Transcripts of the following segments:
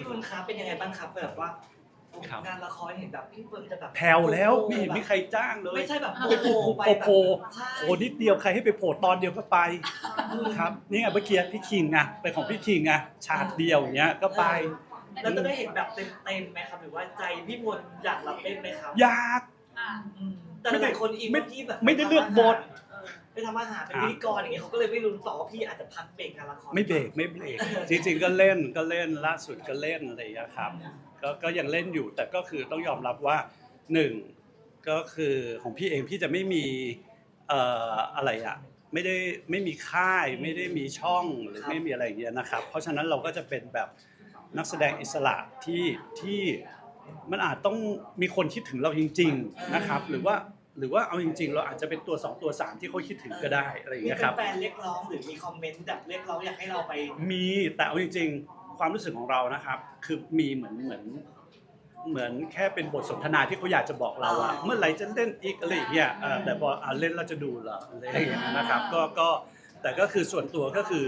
พี่พลครับเป็นยังไงบ้างครับแบบว่าครับ งานละครเห็นแบบพี่พลจะแบบแผ่วแล้วไม่เห็นมีใครจ้างเลยไม่ใช่แบบโผล่ไปโอ้แบบโหใช่โอ้นิดเดียวใครให้ไปโผล่ตอนเดียวก็ไปครับนี่ไงเมื่อกี้พี่คิงไงไปของพี่คิงไงฉากเดียวอย่างเงี้ยก็ไป แล้วจะได้เห็นแบบเต็มๆไหมครับ หรือว่าใจพี่พลอยากรับเล่นไหมครับอยาก อืมแต่หลายคนอีกไม่ที่แบบไม่ได้เลือกบทเออไป ทำอาหารเป็นพิธีกรอย่างเงี้ยเขาก็เลยไม่รู้ต่อว่าพี่อาจจะพักเบรกการละครไม่เบรกไม่เบรกจริงๆก็เล่นก็เล่นล่าสุดก็เล่นอะไรอย่างเงี้ยครับก็ก็ยังเล่นอยู่แต่ก็คือต้องยอมรับว่าหนึ่งก็คือของพี่เองพี่จะไม่มีเอ่ออะไรอะไม่ได้ไม่มีค่ายไม่ได้มีช่องหรือไม่มีอะไรอย่างเงี้ยนะครับ เพราะฉะนั้นเราก็จะเป็นแบบนักแสดงอิสระที่ที่มันอาจต้องมีคนคิดถึงเราจริง ๆนะครับ หรือว่า หรือว่าเอาจริง ๆ เราอาจจะเป็นตัวสองตัวสามที่เขาคิดถึงก็ได้อะไรอย่างมีเงี้ยครับ แฟนๆเรียกร้องหรือมีคอมเมนต์แบบเรียกร้องอยากให้เราไป มีแต่เอาจริงๆ ความรู้สึกของเรานะครับ คือมีเหมือนเหมือน เหมือนแค่เป็นบทสนทนาที่เขาอยากจะบอกเราอะอ่า เมื่อไหร่จะเล่นอีกอะไรอย่างเงี้ยเออแต่พออ่าเล่นเราจะดูเหรออะไรอย่างเงี้ยนะครับก็ก็แต่ก็คือส่วนตัวก็คือ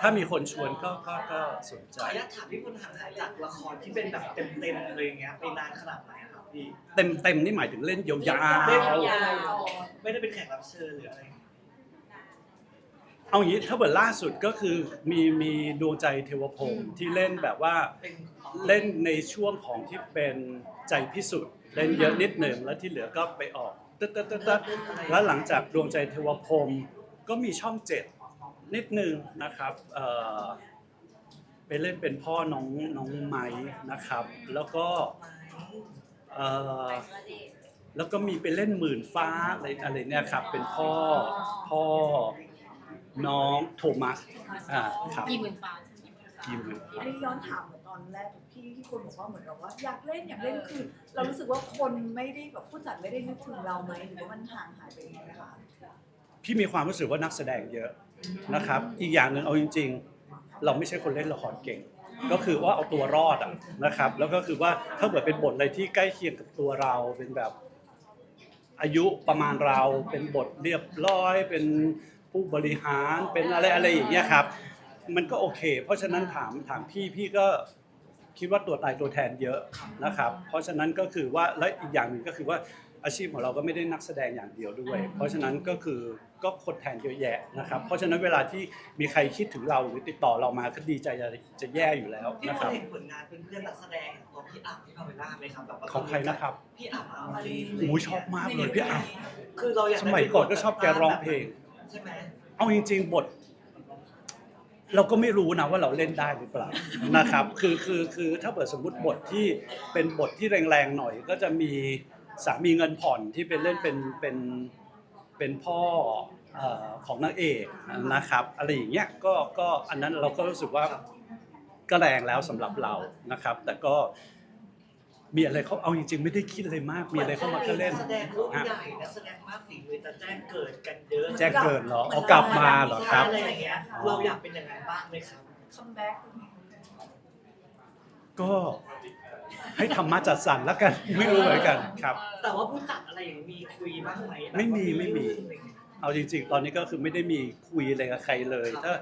ถ้ามีคนชวนก็ก็ก็สนใจขออนุญาตถามพี่พลห่างหายจากละครที่เป็นแบบเต็มๆเลยอย่างเงี้ยไปนานขนาดไหนอะครับพี่ เต็มเต็มนี่หมายถึงเล่นยาวเล่นๆยาวๆไม่ได้เป็นแขกรับเชิญหรืออะไรเอาอย่างนี้ถ้าเกิดล่าสุดก็คือมีมีดวงใจเทวพรหมที่เล่นแบบว่า เป็นเล่นในช่วงของที่เป็นใจพิสุทธิ์เล่นเยอะนิดหนึ่งแล้วที่เหลือก็ไปออกตึ๊ดตึ๊ดตึ๊ดตึ๊ดแล้วหลังจากดวงใจเทวพรหมก็มีช่องเจ็ดนิดหนึ่งนะครับเอ่อไปเล่นเป็นพ่อน้องน้องไม้นะครับ แล้วก็ เอ่อแล้วก็มีไปเล่นหมื่นฟ้าอะไรอะไรเนี่ยครับ เป็นพ่อพ่อน้องโทมัสอ่าครับกี่หมื่นฟ้ากี่หมื่นอันนี้ย้อนถามเหมือนตอนแรกที่ที่คนบอกว่าเหมือนกับว่า อยากเล่นอยากเล่นคือ เรารู้สึกว่าคนไม่ได้แบบผู้จัดไม่ได้นึกถึงเราไหมหรือว่ามันห่างหายไปยังไงคะพี่มีความรู้สึกว่านักแสดงเยอะนะครับ อีกอย่างหนึ่งเอาจริง ๆ เราไม่ใช่คนเล่นละครเก่ง ก็คือว่าเอาตัวรอดอะนะครับ แล้วก็คือว่าถ้าเกิดเป็นบทอะไรที่ใกล้เคียงกับตัวเราเป็นแบบ อายุประมาณเราเป็นบทเรียบร้อย เป็นผู้บริหารเป็นอะไรอะไรอย่างเงี้ยครับ มันก็โอเค เพราะฉะนั้นถามถามพี่พี่ก็คิดว่าตัวตายตัวแทนเยอะนะครับ เพราะฉะนั้นก็คือว่าและอีกอย่างหนึ่งก็คือว่า อาชีพของเราก็ไม่ได้นักแสดงอย่างเดียวด้วย เพราะฉะนั้นก็คือก็คนแทนเยอะแยะนะครับ เพราะฉะนั้นเวลาที่มีใครคิดถึงเราหรือติดต่อเรามาก็ดีใจจะจะแย่อยู่แล้วพี่นะพคลรับ เห็นผลงานเป็นเพื่อนนักแสดงอย่างตัวพี่อ่ำที่พาเวล่าไหมครับแบบว่าของใครนะครับ พี่อ่ำอามารีโอ้ยชอบมากเลยพี่อ่ำคือเราอยากสมัยก่อนก็ชอบแกร้องเพลง ใช่ไหมเอาจริง ๆ บท เราก็ไม่รู้นะว่าเราเล่นได้หรือเปล่า นะครับ คือคือคือถ้าเปิดสมมุติบทที่เป็นบทที่แรงๆหน่อย ก็จะมี สามีเงินผ่อนที่เป็นเล่นเป็นเป็นเป็นพ่อเอ่อของนางเอกนะครับอะไรอย่างเงี้ยก็ก็อันนั้นเราก็รู้สึกว่าก็แรงแล้วสำหรับเรานะครับ แต่ก็มีอะไรเขาเอาจริง ๆ ไม่ได้คิดอะไรมาก มีอะไรเข้ามาก็เล่นนักแสดงรุ่นใหญ่นักแสดงมากฝีมือจะแจ้งเกิดกันเยอะแจ้งเกิดเหรอเอากลับมาเหรอครับ อะไรอย่างเงี้ยเราอยากเป็นอย่างนั้นบ้างไหมครับ คัมแบ็ก ก็ ให้ธรรมะจัดสรรแล้วกัน ไม่รู้เหมือนกันครับ แต่ว่าผู้จัดอะไรอย่างนี้มีคุยบ้างไหมไม่มีไม่มีอะไรอย่างเงี้ยเอาจริง ๆ ตอนนี้ก็คือไม่ได้มีคุยอะไรกับใครเลยครับถ้า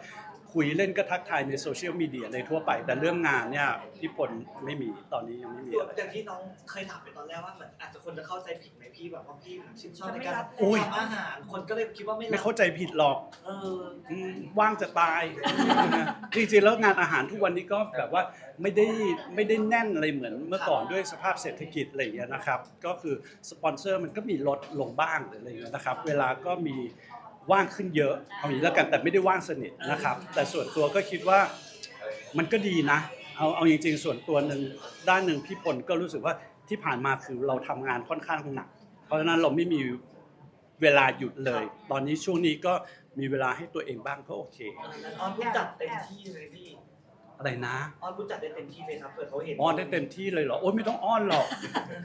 คุยเล่นก็ทักทายในโซเชียลมีเดียในทั่วไป แต่เรื่องงานเนี่ยพี่พลไม่มีตอนนี้ยังไม่มีอะไร อย่างที่น้องเคยถามไปตอนแรกว่าเหมือนอาจจะคนจะเข้าใจผิดไหมพี่แบบว่าพี่เหมือนชื่นชอบในการโอ้ยทำอาหารคนก็เลยคิดว่าไม่ไม่รักเข้าใจผิดหรอก เอออืมว่างจะตาย จริงๆแล้วงานอาหารทุกวันนี้ก็แบบว่าไม่ได้ไม่ได้แน่นอะไรเหมือนเมื่อก่อนด้วยสภาพเศรษฐกิจอะไรอย่างเงี้ยนะครับ ก็คือสปอนเซอร์มันก็มีลดลงบ้างหรืออะไรอย่างเงี้ยนะครับ เวลาก็มี ว่างขึ้นเยอะเอาอย่างนี้แล้วกันแต่ไม่ได้ว่างสนิทนะครับ แต่ส่วนตัวก็คิดว่ามันก็ดีนะ เอาเอาจริงๆส่วนตัวหนึ่งด้านหนึ่งพี่พลก็รู้สึกว่าที่ผ่านมาคือเราทำงานค่อนข้างหนัก เพราะฉะนั้นเราไม่มีเวลาหยุดเลย ตอนนี้ช่วงนี้ก็มีเวลาให้ตัวเองบ้างก็โอเค ออนผู้จัดเต็มที่เลยพี่อะไรนะออนผู้จัดได้เต็มที่เลยครับเผื่อเขาเห็นอ้อนได้เต็มที่เลยเหรอโอ้ยไม่ต้องอ้อนหรอก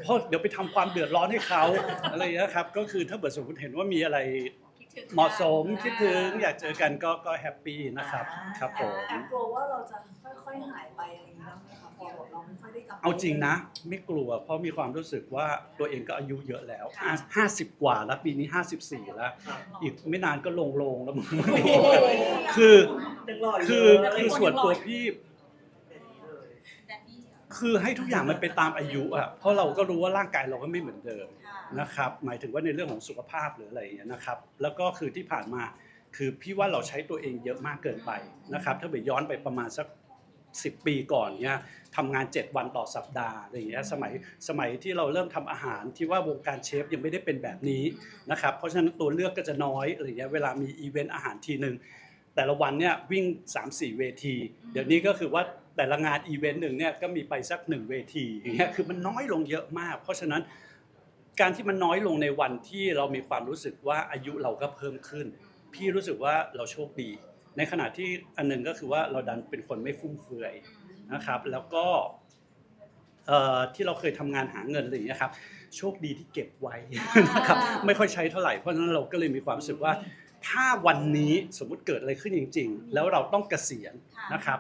เพราะเดี๋ยวไปทำความเดือดร้อนให้เขาอะไรอย่างเงี้ยครับ ก็คือถ้าเกิดสมมติเห็นว่ามีอะไร เหมาะสมคิดถึงอยากเจอกันก็ก็แฮปปี้นะครับครับผม แอบกลัวว่าเราจะค่อยๆหายไปอะไรอย่างเงี้ยไหมคะพอเราไม่ค่อยได้กลับ เอาจริงนะ ไม่กลัวเพราะมีความรู้สึกว่าตัวเองก็อายุเยอะแล้วห้าสิบกว่าแล้วปีนี้ห้าสิบสี่แล้วครับอีกไม่นานก็ลงลงแล้วมึงคือยังรออยู่คือเลยคือส่วนตัวพี่แบบนี้เลยแต่พี่ คือให้ทุกอย่างมันไปตามอายุอะเพราะเราก็รู้ว่าร่างกายเราก็ไม่เหมือนเดิมค่ะ นะครับหมายถึงว่าในเรื่องของสุขภาพหรืออะไรอย่างเงี้ยนะครับแล้วก็คือที่ผ่านมาคือพี่ว่าเราใช้ตัวเองเยอะมากเกินไปนะครับถ้าไปย้อนไปประมาณสัก10ปีก่อนเนี่ยทำงาน 7 วันต่อสัปดาห์อะไรอย่างเงี้ยสมัยสมัยที่เราเริ่มทำอาหารที่ว่าวงการเชฟยังไม่ได้เป็นแบบนี้นะครับเพราะฉะนั้นตัวเลือกก็จะน้อยอะไรอย่างเงี้ยเวลามีอีเวนต์อาหารทีหนึ่งแต่ละวันเนี่ยวิ่ง 3-4 เวที เดี๋ยวนี้ก็คือว่าแต่ละงานอีเวนต์หนึ่งเนี่ยก็มีไปสักหนึ่งเวทีอย่างเงี้ยคือมันน้อยลงเยอะมาก เพราะฉะนั้น การที่มันน้อยลงในวันที่เรามีความรู้สึกว่าอายุเราก็เพิ่มขึ้น พี่รู้สึกว่าเราโชคดี ในขณะที่อันหนึงก็คือว่าเราดันเป็นคนไม่ฟุ่มเฟือยนะครับ แล้วก็เอ่อที่เราเคยทำงานหาเงินอะไรอย่างเงี้ยครับโชคดีที่เก็บไว้นะครับไม่ค่อยใช้เท่าไหร่เพราะฉะนั้นเราก็เลยมีความรู้สึกว่า ถ้าวันนี้สมมุติเกิดอะไรขึ้นจริง ๆ แล้วเราต้องเกษียณนะครับ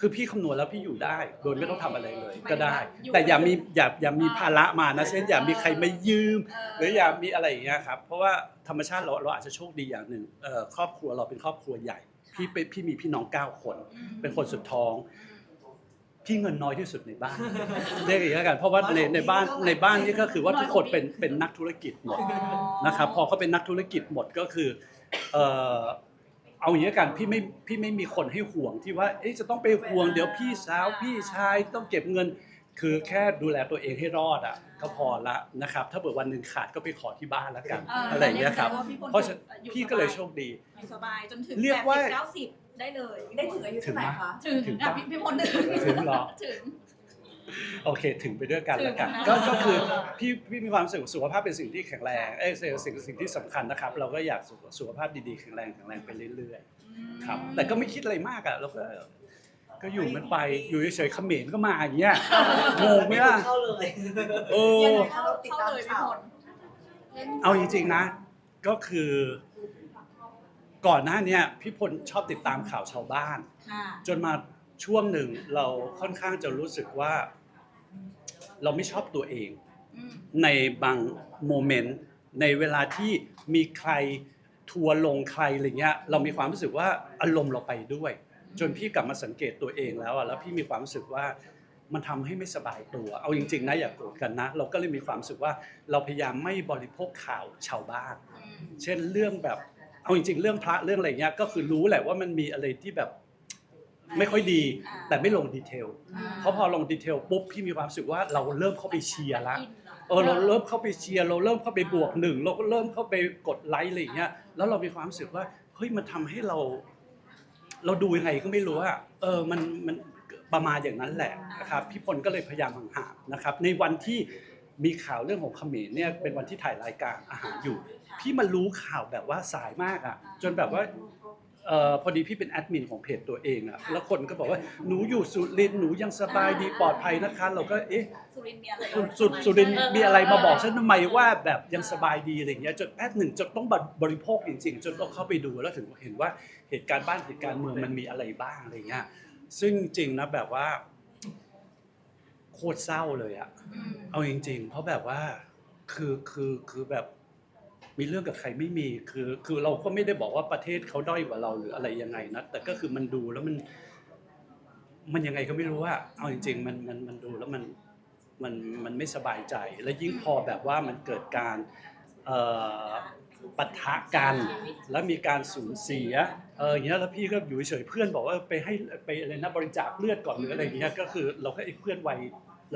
คือพี่คำนวณแล้วพี่อยู่ได้ โดยไม่ต้องทำอะไรเลยก็ได้ แต่อย่ามีอย่าอย่ามีภาระมานะเช่นอย่ามีใครมายืม หรืออย่ามีอะไรอย่างเงี้ยครับเพราะว่าธรรมชาติเราเราอาจจะโชคดีอย่างหนึ่งเอ่อครอบครัวเราเป็นครอบครัวใหญ่พี่เป็นพี่มีพี่น้องเก้าคน เป็นคนสุดท้องพี่เงินน้อยที่สุดในบ้าน เรียกอย่างนี้แล้วกันเพราะว่าในในบ้านในบ้านนี่ก็คือว่าทุกคนเป็นเป็นนักธุรกิจหมด นะครับพอเขาเป็นนักธุรกิจหมดก็คือเออ เอาอย่างนี้ละกันพี่ไม่พี่ไม่มีคนให้ห่วงที่ว่าเอ๊ะจะต้องไปห่วงเดี๋ยวพี่สาวพี่ชายต้องเก็บเงิน คือแค่ดูแลตัวเองให้รอดอะก็พอละนะครับ ถ้าเกิดวันหนึ่งขาดก็ไปขอที่บ้านแล้วกันอะไรอย่างเงี้ยครับ เพราะฉะนั้นพี่ก็เลยโชคดีอยู่สบายจนถึงเรียกว่า แปดสิบเก้าสิบได้เลย ได้ถึงอายุเท่าไหร่คะ ถึงถึงอะปะ พี่พี่พลถึงถึงเหรอ ถึง โอเคถึงไปด้วยกันแล้วกันถึงนะก็ก็คือพี่พี่มีความรู้สึกว่าสุขภาพเป็นสิ่งที่แข็งแรงเอ้ยสิ่งสิ่งสิ่งที่สำคัญนะครับ เราก็อยากสุขสุขภาพดีๆแข็งแรงแข็งแรงไปเรื่อยๆครับแต่ก็ไม่คิดอะไรมากอะเราก็ก็อยู่มันไปอยู่เฉยๆเขมรก็มาอย่างเงี้ยงงไหมล่ะเข้าเลยโอ้ยังไงคะเราติดเข้าตามเลยพี่ข่าวพลล่นเอาจริงๆนะ ก็คือ ก่อนหน้าเนี้ยพี่พลชอบติดตามข่าวชาวบ้านค่ะจนมาช่วงหนึ่งเราค่อนข้างจะรู้สึกว่า เราไม่ชอบตัวเอง อืมในบางโมเมนต์ในเวลาที่มีใครทัวร์ลงใครอะไรเงี้ยเรามีความรู้สึกว่าอารมณ์เราไปด้วย จนพี่กลับมาสังเกตตัวเองแล้วอะแล้วพี่มีความรู้สึกว่ามันทำให้ไม่สบายตัว เอาจริงๆนะอย่าโกรธกันนะ เราก็เลยมีความรู้สึกว่าเราพยายามไม่บริโภคข่าวชาวบ้าน อืม เช่นเรื่องแบบเอาจริงๆ เรื่องพระเรื่องอะไรเงี้ยก็คือรู้แหละว่ามันมีอะไรที่แบบ ไม่ค่อยดี แต่ไม่ลงดีเทลอ่เพราะพอลงดีเทลปุ๊บพี่มีความรู้สึกว่าเราเริ่มเข้าไปเชียร์ละอินหรเออเราเริ่มเข้าไปเชียร์เราเริ่มเข้าไปบวกหนึ่งเราก็เริ่มเข้าไปกดไลค์อะไรอย่างเงี้ยแล้วเรามีความรู้สึกว่าเฮ้ยมันทำให้เรา เราดูยังไงก็ไม่รู้อะเออมันมันประมาณอย่างนั้นแหละนะครับพี่พลก็เลยพยายามห่างๆนะครับ ในวันที่มีข่าวเรื่องของเขมรเนี่ยเป็นวันที่ถ่ายรายการอาหารอยู่ พี่มารู้ข่าวแบบว่าสายมากอะจนแบบว่า เอ่อพอดีพี่เป็นแอดมินของเพจตัวเองอะแล้วคนก็บอกว่าหนูอยู่สุรินทร์หนูยังสบายดีปลอดภัยนะคะ เราก็เอ๊ะสุรินทร์มีอะไรสุสุสุรินทร์มีอะไรมาบอกฉันทำไมว่าแบบยังสบายดีอะไรอย่างเงี้ยจนแอดหนึ่งจนต้องบริโภคจริง ๆ จนต้องเข้าไปดูแล้วถึงเห็นว่าเหตุการณ์บ้านเหตุการณ์เมืองมันมีอะไรบ้างอะไรเงี้ยซึ่งจริงนะแบบว่า โคตรเศร้าเลยอะอืมเอาจริง ๆ เพราะแบบว่าคือคือคือแบบ มีเรื่องกับใครไม่มีคือคือเราก็ไม่ได้บอกว่าประเทศเขาด้อยกว่าเราหรืออะไรยังไงนะแต่ก็คือมันดูแล้วมัน มันยังไงก็ไม่รู้ว่า เอาจริง ๆ มันมันมันดูแล้วมันมันมันไม่สบายใจ และยิ่งพอแบบว่ามันเกิดการเอ่อปะทะกัน แล้วมีการสูญเสียเอออย่างเงี้ยแล้วพี่ก็อยู่เฉยเพื่อนบอกว่าไปให้ไปอะไรนะบริจาคเลือดก่อนหรืออะไรอย่างเงี้ยก็คือเราก็ไอ้เพื่อนวัย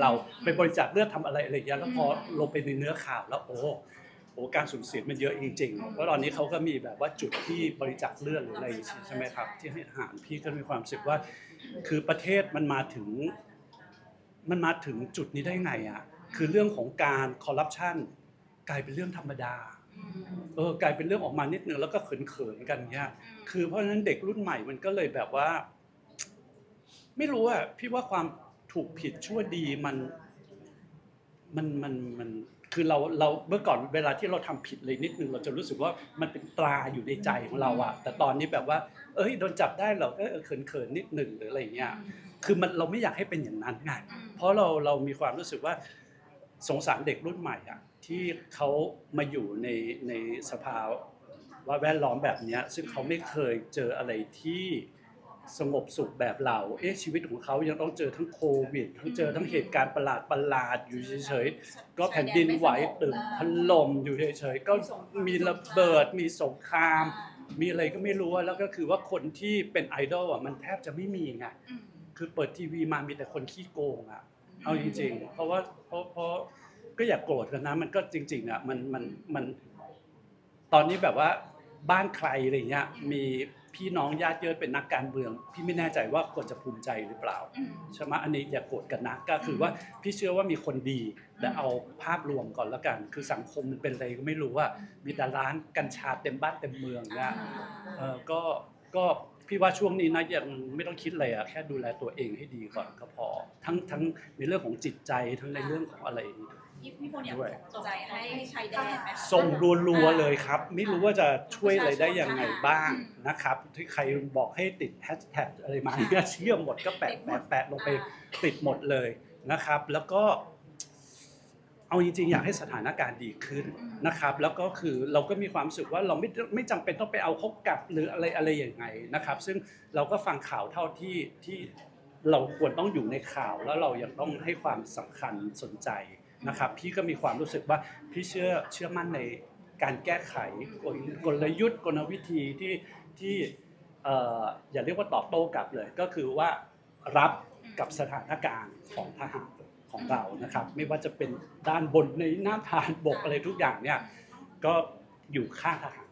เราไปบริจาคเลือดทำอะไรอะไรอย่างเงี้ยแล้วพอลงไปในเนื้อข่าวแล้วโอ้ โหการสูญเสียมันเยอะจริงๆเพราะตอนนี้เขาก็มีแบบว่าจุดที่บริจาคเลือดหรืออะไรใช่ไหมครับ ที่ให้อาหารพี่ก็มีความรู้สึกว่า คือประเทศมันมาถึง มันมาถึงจุดนี้ได้ไงอะคือเรื่องของการคอร์รัปชันกลายเป็นเรื่องธรรมดาอืมเออกลายเป็นเรื่องออกมานิดนึงแล้วก็เขินๆกันเงี้ย คือเพราะฉะนั้นเด็กรุ่นใหม่มันก็เลยแบบว่า ไม่รู้อะพี่ว่าความถูกผิดชั่วดีมัน มันมันมัน คือเราเราเมื่อก่อนเวลาที่เราทำผิดเลยนิดนึงเราจะรู้สึกว่ามันเป็นตราอยู่ในใจของเราอะแต่ตอนนี้แบบว่า เอ้ยโดนจับได้เราก็เออเขินๆนิดนึงหรืออะไรเงี้ยคือมันเราไม่อยากให้เป็นอย่างนั้นไงอืมเพราะเราเรามีความรู้สึกว่าสงสารเด็กรุ่นใหม่อะที่เขามาอยู่ในในสภาวะแวดล้อมแบบเนี้ยซึ่งเขาไม่เคยเจออะไรที่ สงบสุขแบบเรา เอ๊ะชีวิตของเขายังต้องเจอทั้งโควิดทั้งเจอทั้งเหตุการณ์ประหลาดประหลาดๆอยู่เฉยๆ ก็แผ่นดินไหวตึกถล่มอยู่เฉยๆ ก็มีระเบิดมีสงคราม มีอะไรก็ไม่รู้อะแล้วก็คือว่าคนที่เป็นไอดอลอะมันแทบจะไม่มีไงอืมคือเปิดทีวีมามีแต่คนขี้โกงอะเอาจริง ๆ เพราะว่าเพราะเพราะก็อย่ากโกรธกันนะมันก็จริงๆอะมันมันมันตอนนี้แบบว่าบ้านใครอะไรเงี้ยมี พี่น้องญาติเยอะเป็นนักการเมือง พี่ไม่แน่ใจว่าควรจะภูมิใจหรือเปล่าอืมใช่ไหมอันนี้อย่าโกรธกันนะก็คือว่าพี่เชื่อว่ามีคนดีแต่เอาภาพรวมก่อนแล้วกัน คือสังคมมันเป็นอะไรก็ไม่รู้ว่ามีแต่ร้านกัญชาเต็มบ้านเต็มเมืองเนี่ยเออก็ก็พี่ว่าช่วงนี้นะยังไม่ต้องคิดอะไรอะแค่ดูแลตัวเองให้ดีก่อนก็พอ ทั้งทั้งในเรื่องของจิตใจทั้งในเรื่องของอะไรอย่างนี้ พี่พี่พลอยากด้วย ส่งใจให้ชายแดนไหมคะ ส่งรัวๆเลยครับ ไม่รู้ว่าจะช่วยอะไรได้ยังไงบ้างนะครับ ที่ใครบอกให้ติดแฮชแท็กอะไรมาเนี่ยเชื่อมหมดก็แปะแปะแปะลงไปติดหมดเลยนะครับ แล้วก็ เอาจริงๆ อยากให้สถานการณ์ดีขึ้นนะครับ แล้วก็คือเราก็มีความรู้สึกว่าเราไม่ไม่จำเป็นต้องไปเอาเขากลับหรืออะไรอะไรอย่างไงนะครับ ซึ่งเราก็ฟังข่าวเท่าที่ที่เราควรต้องอยู่ในข่าวแล้วเรายังต้องให้ความสำคัญสนใจ นะครับพี่ก็มีความรู้สึกว่าพี่เชื่อเชื่อมั่นในการแก้ไขกลกลยุทธ์กลวิธีที่ที่เอ่ออย่าเรียกว่าตอบโต้กลับเลย ก็คือว่ารับกับสถานการณ์ของทหารของเรานะครับ ไม่ว่าจะเป็นด้านบนในหน้าทานบกอะไรทุกอย่างเนี่ยก็อยู่ข้างทหาร